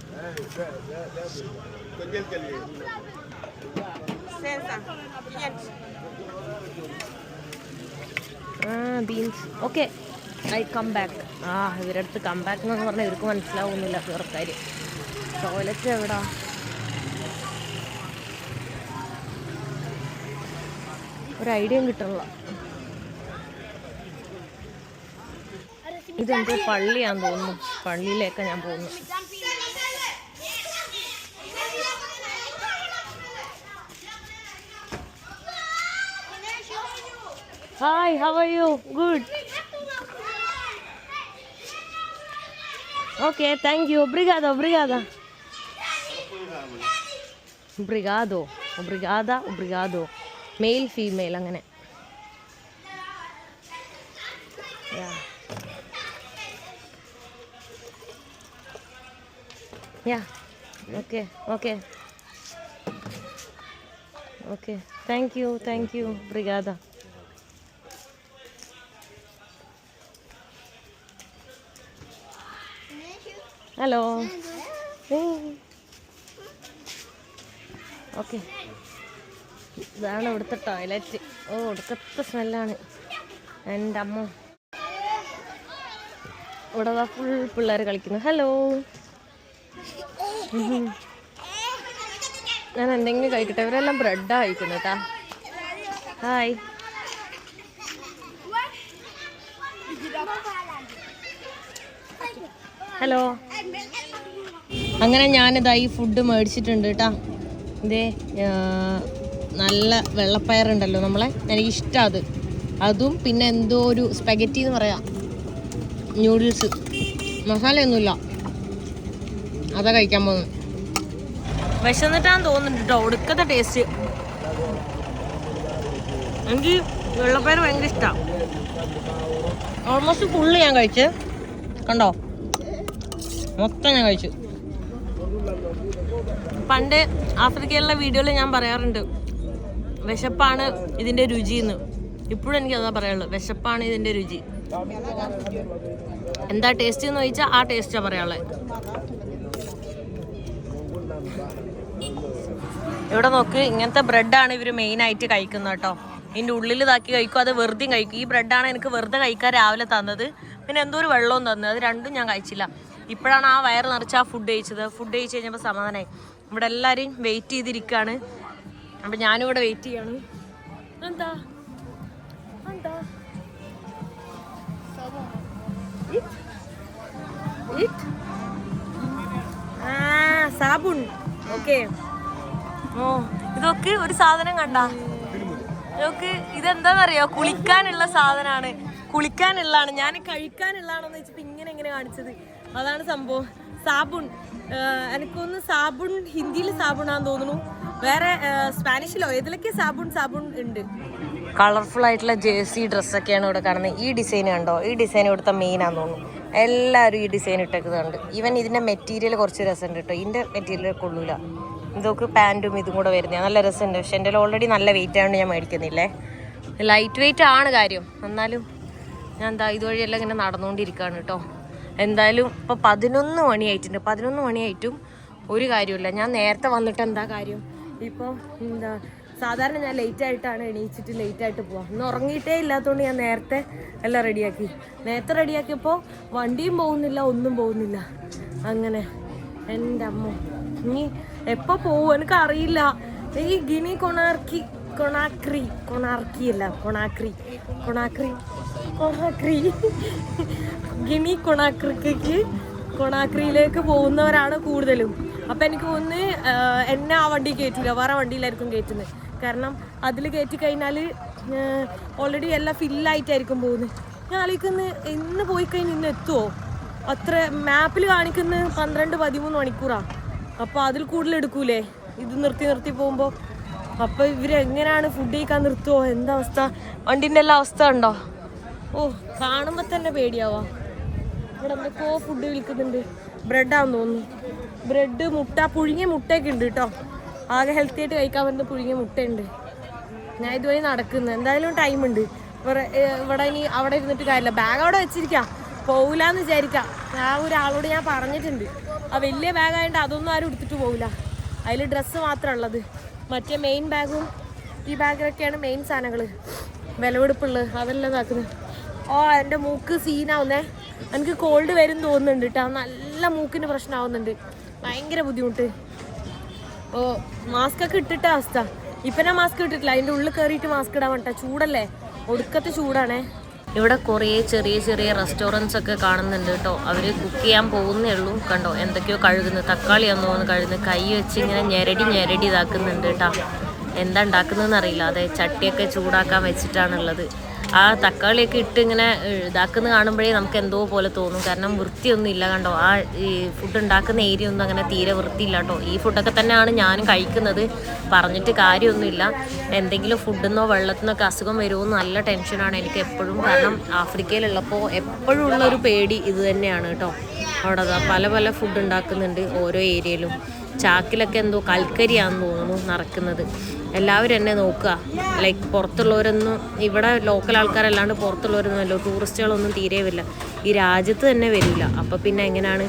ആ beans okay I come back ആ ഇവരുടെ അടുത്ത് കം ബാക്ക് എന്ന് പറഞ്ഞാൽ ഇവർക്ക് മനസ്സിലാവുന്നില്ല വേറെക്കാർ ടോയ്ലറ്റ് എവിടാ? ഒരു ഐഡിയയും കിട്ടണില്ല. ഇതെന്ത് പള്ളിയാന്ന് തോന്നുന്നു. പള്ളിയിലേക്ക് ഞാൻ പോകുന്നു hi how are you good okay thank you ഒബ്രിഗാദോ ഒബ്രിഗാദ ഒബ്രിഗാദോ ഒബ്രിഗാദ ഒബ്രിഗാദോ മെയിൽ ഫീമെയിൽ അങ്ങനെ Yeah. Yeah. Okay. Okay. Okay. Thank you. Thank you. Hello okay ഇതാണ് ഇവിടുത്തെ ടോയ്ലറ്റ് ഓ ഒടുക്കത്തെ സ്മെല്ലാണ് എന്റെ അമ്മ. ഇവിടെ ഫുൾ പിള്ളേർ കളിക്കുന്നു. ഹലോ ഞാൻ എന്തെങ്കിലും കഴിക്കട്ടെ? ഇവരെല്ലാം ബ്രെഡ് കഴിക്കുന്നു കേട്ടാ ഹായ് ഹലോ അങ്ങനെ ഞാനിതാ ഈ ഫുഡ് മേടിച്ചിട്ടുണ്ട് കേട്ടാ ഇതേ നല്ല വെള്ളപ്പയറുണ്ടല്ലോ നമ്മളെ. എനിക്ക് ഇഷ്ടം അത്. അതും പിന്നെ എന്തോ ഒരു സ്പെഗറ്റി എന്ന് പറയാം. ന്യൂഡിൽസ് മസാലയൊന്നുമില്ല. അതാ കഴിക്കാൻ പോകുന്നത്. വിശന്നിട്ടാന്ന് തോന്നുന്നുണ്ട് കേട്ടോ ഒടുക്കത്തെ ടേസ്റ്റ് എനിക്ക് വെള്ളപ്പയർ ഭയങ്കര ഇഷ്ടമാണ് ഓൾമോസ്റ്റ് ഫുള്ള് ഞാൻ കഴിച്ച്. കണ്ടോ? മൊത്തം ഞാൻ കഴിച്ചു. പണ്ട് ആഫ്രിക്കയിലുള്ള വീഡിയോയിൽ ഞാൻ പറയാറുണ്ട് വിശപ്പാണ് ഇതിന്റെ രുചി എന്ന് ഇപ്പോഴും എനിക്ക് അതാ പറയുള്ളൂ വിശപ്പാണ് ഇതിന്റെ രുചി. എന്താ ടേസ്റ്റ് എന്ന് ചോദിച്ചാൽ ആ ടേസ്റ്റാ പറയാനുള്ളത്. ഇവിടെ നോക്ക് ഇങ്ങനത്തെ ബ്രെഡാണ് ഇവർ മെയിൻ ആയിട്ട് കഴിക്കുന്നത് കേട്ടോ. ഇതിന്റെ ഉള്ളിൽ ഇതാക്കി കഴിക്കും അത് വെറുതെ കഴിക്കും. ഈ ബ്രെഡാണ് എനിക്ക് വെറുതെ കഴിക്കാൻ രാവിലെ തന്നത്. പിന്നെ എന്തോ ഒരു വെള്ളവും തന്നത്. അത് രണ്ടും ഞാൻ കഴിച്ചില്ല. ഇപ്പോഴാണ് ആ വയറ് നിറച്ച് ആ ഫുഡ് കഴിച്ചത്. ഫുഡ് കഴിച്ച് കഴിഞ്ഞപ്പോൾ സമാധാനമായി ഇവിടെ എല്ലാവരും വെയിറ്റ് ചെയ്തിരിക്കുകയാണ് അപ്പം ഞാനും ഇവിടെ വെയിറ്റ് ചെയ്യാണ്. എന്താ? എന്താ? സാബുൺ ഓക്കെ ഓ ഇതൊക്കെ ഒരു സാധനം കണ്ട? ഇതൊക്കെ ഇതെന്താന്നറിയോ? കുളിക്കാനുള്ള സാധനമാണ് കുളിക്കാനുള്ളതാണ്. ഞാൻ കഴിക്കാനുള്ളതാണെന്ന് വെച്ചപ്പോ ഇങ്ങനെ ഇങ്ങനെ കാണിച്ചത്. അതാണ് സംഭവം. സാബുൺ. എനിക്കൊന്ന് സാബുൺ ഹിന്ദിയിൽ സാബുണാന്ന് തോന്നുന്നു. വേറെ സ്പാനിഷിലോ? ഏതിലൊക്കെ സാബുൺ സാബുൺ ഉണ്ട്? കളർഫുൾ ആയിട്ടുള്ള ജേഴ്സി ഡ്രസ്സൊക്കെയാണ് ഇവിടെ കാണുന്നത്. ഈ ഡിസൈൻ കണ്ടോ? ഈ ഡിസൈൻ ഇവിടുത്തെ മെയിൻ ആണെന്ന് തോന്നുന്നു. എല്ലാവരും ഈ ഡിസൈൻ ഇട്ടേക്കുന്നുണ്ട് ഈവൻ ഇതിന്റെ മെറ്റീരിയൽ കുറച്ച് രസമുണ്ട് കേട്ടോ. ഇതിന്റെ മെറ്റീരിയൽ കൊള്ളൂല. ഇതൊക്കെ പാന്റും ഇതും കൂടെ വരുന്നത് നല്ല രസമുണ്ട്. പക്ഷെ എന്റെ ഓൾറെഡി നല്ല വെയിറ്റ് ആയതുകൊണ്ട് ഞാൻ മേടിക്കുന്നില്ലേ? ലൈറ്റ് വെയിറ്റ് ആണ് കാര്യം. എന്നാലും ഞാൻ എന്താ ഇതുവഴിയെല്ലാം ഇങ്ങനെ നടന്നുകൊണ്ടിരിക്കുകയാണ് കേട്ടോ. എന്തായാലും ഇപ്പോൾ പതിനൊന്ന് മണിയായിട്ടുണ്ട്. പതിനൊന്ന് മണിയായിട്ടും ഒരു കാര്യമില്ല ഞാൻ നേരത്തെ വന്നിട്ട് എന്താ കാര്യം? ഇപ്പോൾ എന്താ സാധാരണ ഞാൻ ലേറ്റ് ആയിട്ടാണ് എണീച്ചിട്ട് ലേറ്റ് ആയിട്ട് പോവാം. ഇന്ന് ഉറങ്ങിയിട്ടേ ഇല്ലാത്തതുകൊണ്ട് ഞാൻ നേരത്തെ എല്ലാം റെഡിയാക്കി നേരത്തെ റെഡിയാക്കിയപ്പോൾ വണ്ടിയും പോകുന്നില്ല ഒന്നും പോകുന്നില്ല. അങ്ങനെ. എന്റെ അമ്മ. ഇനി എപ്പോൾ പോവും? എനിക്ക് അറിയില്ല ഈ ഗിനി കൊണാർക്കി കൊണാക്രി കൊണാർക്കി അല്ല കൊണാക്രി. കൊണാക്രി. കൊണാക്രി. ഗിനി കൊണാക്രിക്ക് കൊണാക്രിയിലേക്ക് പോകുന്നവരാണ് കൂടുതലും. അപ്പം എനിക്ക് ഒന്ന് എന്നെ ആ വണ്ടി കയറ്റില്ല വേറെ വണ്ടിയിലായിരിക്കും കയറ്റുന്നത് കാരണം അതിൽ കയറ്റി കഴിഞ്ഞാൽ ഓൾറെഡി എല്ലാം ഫില്ലായിട്ടായിരിക്കും പോകുന്നത്. ഞാൻ ആലോചിക്കുന്നത് ഇന്ന് പോയി കഴിഞ്ഞ് ഇന്ന് എത്തുമോ അത്ര മാപ്പിൽ കാണിക്കുന്ന പന്ത്രണ്ട് പതിമൂന്ന് മണിക്കൂറാണ് അപ്പോൾ അതിൽ കൂടുതൽ എടുക്കൂലേ? ഇത് നിർത്തി നിർത്തി പോകുമ്പോൾ അപ്പോൾ ഇവരെങ്ങനെയാണ് ഫുഡ് കഴിക്കാൻ നിർത്തുമോ എന്താ അവസ്ഥ? വണ്ടിന്റെ എല്ലാ അവസ്ഥ ഉണ്ടോ ഓ കാണുമ്പോൾ തന്നെ പേടിയാവാ. ഇവിടെ എന്തൊക്കെയോ ഫുഡ് വിൽക്കുന്നുണ്ട്. ബ്രെഡാന്ന് തോന്നുന്നു. ബ്രെഡ് മുട്ട പുഴുങ്ങിയ മുട്ടയൊക്കെ ഉണ്ട് കേട്ടോ ആകെ ഹെൽത്തി ആയിട്ട് കഴിക്കാൻ പറ്റുന്ന പുഴുങ്ങിയ മുട്ടയുണ്ട്. ഞാൻ ഇതുവഴി നടക്കുന്നു. എന്തായാലും ടൈം ഉണ്ട്. ഇവിടെ ഇനി അവിടെ ഇരുന്നിട്ട് കാര്യമില്ല. ബാഗ് അവിടെ വെച്ചിരിക്കാം. പോകില്ലാന്ന് വിചാരിക്കാം. ആ ഒരാളോട് ഞാൻ പറഞ്ഞിട്ടുണ്ട്. ആ വലിയ ബാഗായതുകൊണ്ട് അതൊന്നും ആരും എടുത്തിട്ട് പോകില്ല അതിൽ ഡ്രസ്സ് മാത്രമേ ഉള്ളത്. മറ്റേ മെയിൻ ബാഗും ഈ ബാഗിലൊക്കെയാണ് മെയിൻ സാധനങ്ങൾ വിലവെടുപ്പുള്ളത് അതെല്ലാം ഇതാക്കുന്നത് ഓ എന്റെ മൂക്ക് സീനാവുന്നേ. എനിക്ക് കോൾഡ് വരും തോന്നുന്നുണ്ട് കേട്ടോ നല്ല മൂക്കിന് പ്രശ്നമാവുന്നുണ്ട് ഭയങ്കര ബുദ്ധിമുട്ട്. ഓ മാസ്ക് ഒക്കെ ഇട്ടിട്ട അവസ്ഥ. ഇപ്പൊ ഞാൻ മാസ്ക് ഇട്ടിട്ടില്ല. അതിന്റെ ഉള്ളിൽ കയറിയിട്ട് മാസ്ക് ഇടാൻ വേണ്ട ചൂടല്ലേ? ഒടുക്കത്തെ ചൂടാണേ. ഇവിടെ കുറേ ചെറിയ ചെറിയ റെസ്റ്റോറന്റ്സ് ഒക്കെ കാണുന്നുണ്ട് കേട്ടോ അവർ കുക്ക് ചെയ്യാൻ പോകുന്നേ ഉള്ളൂ. കണ്ടോ? എന്തൊക്കെയോ കഴുകുന്നു. തക്കാളിയാന്ന് തോന്നുന്നു കഴുകുന്നു. കൈ വെച്ച് ഇങ്ങനെ ഞെരടി ഞെരടി ഇതാക്കുന്നുണ്ട് കേട്ടോ എന്താ ഉണ്ടാക്കുന്നതെന്ന് അറിയില്ല. അതെ ചട്ടിയൊക്കെ ചൂടാക്കാൻ വെച്ചിട്ടാണുള്ളത്. ആ തക്കാളിയൊക്കെ ഇട്ട് ഇങ്ങനെ ഇതാക്കുന്ന കാണുമ്പോഴേ നമുക്ക് എന്തോ പോലെ തോന്നും. കാരണം വൃത്തിയൊന്നും ഇല്ല കണ്ടോ. ആ ഈ ഫുഡ് ഉണ്ടാക്കുന്ന ഏരിയ ഒന്നും അങ്ങനെ തീരെ വൃത്തിയില്ല കേട്ടോ. ഈ ഫുഡൊക്കെ തന്നെയാണ് ഞാനും കഴിക്കുന്നത്. പറഞ്ഞിട്ട് കാര്യമൊന്നുമില്ല. എന്തെങ്കിലും ഫുഡിന്നോ വെള്ളത്തിനൊക്കെ അസുഖം വരുമോ നല്ല ടെൻഷനാണ് എനിക്ക് എപ്പോഴും. കാരണം ആഫ്രിക്കയിലുള്ളപ്പോൾ എപ്പോഴും ഉള്ളൊരു പേടി ഇത് തന്നെയാണ് കേട്ടോ. അവിടെ പല പല ഫുഡ് ഉണ്ടാക്കുന്നുണ്ട് ഓരോ ഏരിയയിലും ചാക്കിലൊക്കെ എന്തോ കൽക്കരിയാണെന്ന് തോന്നുന്നു നടക്കുന്നത്. എല്ലാവരും എന്നെ നോക്കുക. ലൈക്ക് പുറത്തുള്ളവരൊന്നും ഇവിടെ ലോക്കൽ ആൾക്കാരല്ലാണ്ട് പുറത്തുള്ളവരൊന്നും അല്ലോ. ടൂറിസ്റ്റുകളൊന്നും തീരെ വരില്ല ഈ രാജ്യത്ത് തന്നെ വരില്ല. അപ്പോൾ പിന്നെ എങ്ങനെയാണ്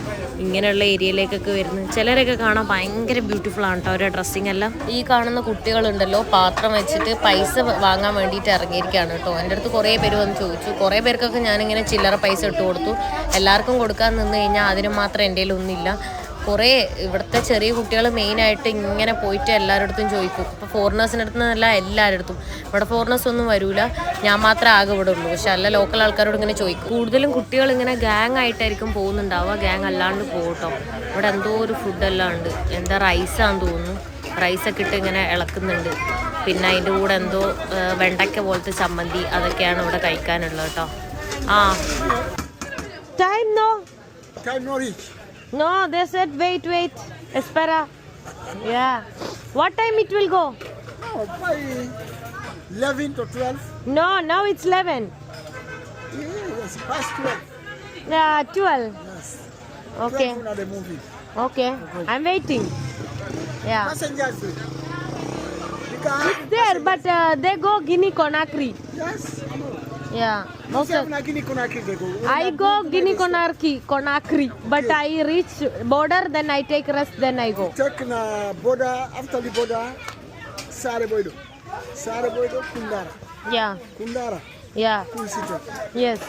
ഇങ്ങനെയുള്ള ഏരിയയിലേക്കൊക്കെ വരുന്നത്? ചിലരൊക്കെ കാണാൻ ഭയങ്കര ബ്യൂട്ടിഫുൾ ആണ് കേട്ടോ അവരുടെ ഡ്രസ്സിങ് എല്ലാം. ഈ കാണുന്ന കുട്ടികളുണ്ടല്ലോ പാത്രം വെച്ചിട്ട് പൈസ വാങ്ങാൻ വേണ്ടിയിട്ട് ഇറങ്ങിയിരിക്കുകയാണ് കേട്ടോ എന്റെ അടുത്ത് കുറേ പേര് വന്ന് ചോദിച്ചു. കുറേ പേർക്കൊക്കെ ഞാനിങ്ങനെ ചില്ലറ പൈസ ഇട്ട് കൊടുത്തു. എല്ലാവർക്കും കൊടുക്കാൻ നിന്ന് കഴിഞ്ഞാൽ അതിന് മാത്രം എന്റെ കയ്യിലൊന്നുമില്ല കുറേ ഇവിടുത്തെ ചെറിയ കുട്ടികൾ മെയിനായിട്ട് ഇങ്ങനെ പോയിട്ട് എല്ലാവരുടെ അടുത്തും ചോദിക്കും ഇപ്പോൾ ഫോറിനേഴ്സിന്റെ അടുത്ത് നിന്നല്ല എല്ലാവരുടെ അടുത്തും ഇവിടെ ഫോറിനേഴ്സ് ഒന്നും വരൂല. ഞാൻ മാത്രമേ ആകെ ഇവിടെ ഉള്ളൂ. പക്ഷെ അല്ല ലോക്കൽ ആൾക്കാരോട് ഇങ്ങനെ ചോദിക്കും. കൂടുതലും കുട്ടികൾ ഇങ്ങനെ ഗ്യാങ് ആയിട്ടായിരിക്കും പോകുന്നുണ്ടാവുക. ഗ്യാങ് അല്ലാണ്ട് പോകട്ടോ ഇവിടെ എന്തോ ഒരു ഫുഡെല്ലാം ഉണ്ട് എന്താ റൈസാന്ന് തോന്നുന്നു. റൈസൊക്കെ ഇട്ട് ഇങ്ങനെ ഇളക്കുന്നുണ്ട്. പിന്നെ അതിന്റെ കൂടെ എന്തോ വെണ്ടക്ക വെണ്ടയ്ക്ക പോലത്തെ ചമ്മന്തി അതൊക്കെയാണ് ഇവിടെ കഴിക്കാനുള്ളത് കേട്ടോ. ആ. Time no time no reach. No, they said wait, wait. Espera. Yeah. What time it will go? Oh, by 11 to 12. No, now it's 11. Yes, past 12. Uh, 12. Yes. Okay. 12 now they moving. Okay. I'm waiting. Yeah. Passengers. It's there, but uh, they go Guinea Conakry. yes. Yeah. Most of Nagini Konaki they go. I go Guinea Conakry, Conakry, but I reach border, then I take rest, then I go. Take na border, after the border, Sare Sareboido, Sare Boydo, Kundara. Yeah. Kundara, Yeah. yes yes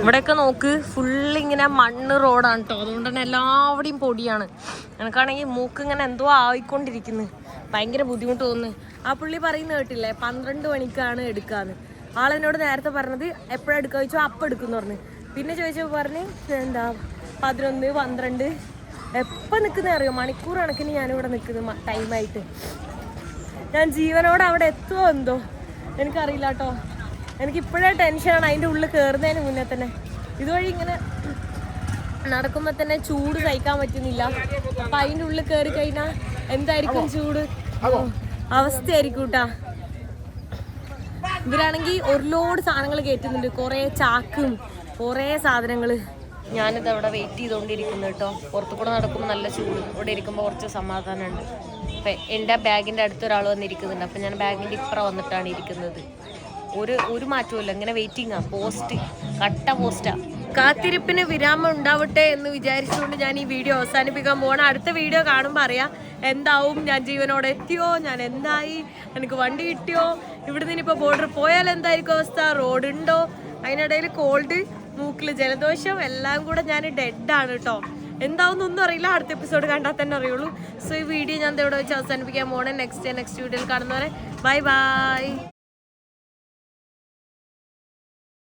ഇവിടെയൊക്കെ നോക്ക് full ഇങ്ങനെ മണ്ണ് റോഡാണ് കേട്ടോ അതുകൊണ്ട് തന്നെ എല്ലാവിടെയും പൊടിയാണ് എനിക്കാണെങ്കിൽ മൂക്ക് ഇങ്ങനെ എന്തോ ആയിക്കൊണ്ടിരിക്കുന്നു ഭയങ്കര ബുദ്ധിമുട്ട് തോന്നുന്നു ആ പുള്ളി പറയുന്ന കേട്ടില്ലേ പന്ത്രണ്ട് മണിക്കാണ് എടുക്കാന്ന് ആളെന്നോട് നേരത്തെ പറഞ്ഞത് എപ്പോഴാണ് എടുക്കുക ചോദിച്ചോ അപ്പം എടുക്കും എന്ന് പറഞ്ഞു. പിന്നെ ചോദിച്ചപ്പോൾ പറഞ്ഞ് എന്താ പതിനൊന്ന് പന്ത്രണ്ട്. എപ്പോൾ നിൽക്കുന്നത് അറിയോ? മണിക്കൂർ കണക്കിന് ഞാനിവിടെ നിൽക്കുന്നത് ടൈമായിട്ട് ഞാൻ ജീവനോടെ അവിടെ എത്തുമോ എന്തോ? എനിക്കറിയില്ല കേട്ടോ എനിക്കിപ്പോഴേ ടെൻഷനാണ് അതിന്റെ ഉള്ളിൽ കയറുന്നതിന് മുന്നേ തന്നെ. ഇതുവഴി ഇങ്ങനെ നടക്കുമ്പോൾ തന്നെ ചൂട് സഹിക്കാൻ പറ്റുന്നില്ല. അപ്പം അതിന്റെ ഉള്ളിൽ കയറി കഴിഞ്ഞാൽ എന്തായിരിക്കും ചൂട്? അവസ്ഥയായിരിക്കും കേട്ടാ ഇവരാണെങ്കിൽ ഒരുപാട് ലോഡ് സാധനങ്ങൾ കയറ്റുന്നുണ്ട്. കുറേ ചാക്കും കുറേ സാധനങ്ങൾ ഞാനിത് അവിടെ വെയിറ്റ് ചെയ്തുകൊണ്ടിരിക്കുന്നു കേട്ടോ. പുറത്തു കൂടെ നടക്കുമ്പോൾ നല്ല ചൂട്. ഇവിടെ ഇരിക്കുമ്പോൾ കുറച്ച് സമാധാനമുണ്ട്. അപ്പം എന്റെ ബാഗിന്റെ അടുത്ത് ഒരാൾ വന്നിരിക്കുന്നുണ്ട്. അപ്പം ഞാൻ ബാഗിന്റെ ഇപ്പുറം വന്നിട്ടാണ് ഇരിക്കുന്നത്. ഒരു ഒരു മാറ്റവും ഇങ്ങനെ വെയിറ്റിംഗ് ആ. പോസ്റ്റ്. കട്ട പോസ്റ്റാ. കാത്തിരിപ്പിന് വിരാമം ഉണ്ടാവട്ടെ എന്ന് വിചാരിച്ചുകൊണ്ട് ഞാൻ ഈ വീഡിയോ അവസാനിപ്പിക്കാൻ പോകണം അടുത്ത വീഡിയോ കാണുമ്പോൾ അറിയാം. എന്താവും ഞാൻ ജീവനോടെ എത്തിയോ? ഞാൻ എന്തായി? എനിക്ക് വണ്ടി കിട്ടിയോ? ഇവിടുന്ന് ഇനിയിപ്പോൾ ബോർഡർ പോയാൽ എന്തായിരിക്കും അവസ്ഥ? റോഡുണ്ടോ അതിനിടയിൽ കോൾഡ് മൂക്കിൽ ജലദോഷം എല്ലാം കൂടെ ഞാൻ ഡെഡാണ് കേട്ടോ എന്താവുന്നൊന്നും അറിയില്ല. അടുത്ത എപ്പിസോഡ് കണ്ടാൽ തന്നെ അറിയുള്ളൂ. സോ ഈ വീഡിയോ ഞാൻ ഇവിടെ വെച്ച് അവസാനിപ്പിക്കാൻ പോണേ നെക്സ്റ്റ് നെക്സ്റ്റ് വീഡിയോയിൽ കാണുന്നവരെ. Bye bye